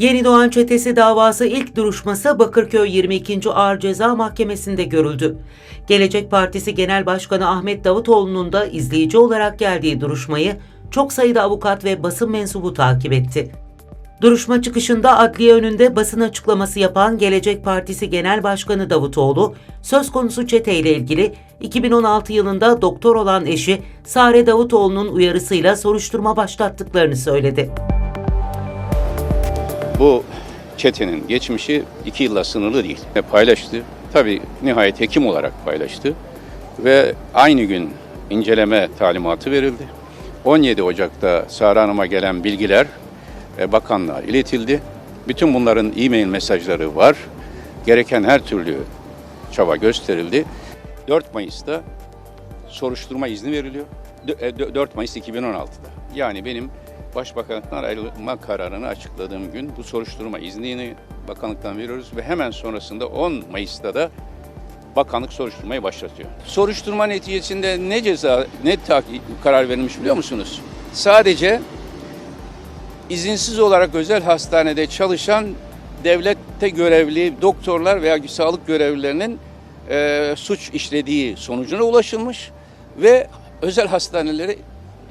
Yeni Doğan Çetesi davası ilk duruşması Bakırköy 22. Ağır Ceza Mahkemesi'nde görüldü. Gelecek Partisi Genel Başkanı Ahmet Davutoğlu'nun da izleyici olarak geldiği duruşmayı çok sayıda avukat ve basın mensubu takip etti. Duruşma çıkışında adliye önünde basın açıklaması yapan Gelecek Partisi Genel Başkanı Davutoğlu, söz konusu çeteyle ilgili 2016 yılında doktor olan eşi Sare Davutoğlu'nun uyarısıyla soruşturma başlattıklarını söyledi. Bu çetenin geçmişi iki yılla sınırlı değil. Paylaştı. Tabii nihayet hekim olarak paylaştı. Ve aynı gün inceleme talimatı verildi. 17 Ocak'ta Sara Hanım'a gelen bilgiler e, bakanlığa iletildi. Bütün bunların e-mail mesajları var. Gereken her türlü çaba gösterildi. 4 Mayıs'ta soruşturma izni veriliyor. Dö- e, dö- 4 Mayıs 2016'da. Yani benim Başbakanlıktan ayrılma kararını açıkladığım gün bu soruşturma iznini bakanlıktan veriyoruz ve hemen sonrasında 10 Mayıs'ta da bakanlık soruşturmayı başlatıyor. Soruşturma neticesinde ne ceza, ne karar verilmiş biliyor musunuz? Sadece izinsiz olarak özel hastanede çalışan devlette görevli doktorlar veya sağlık görevlilerinin e, suç işlediği sonucuna ulaşılmış ve özel hastanelere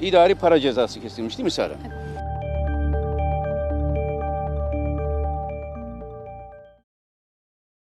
idari para cezası kesilmiş değil mi Sara?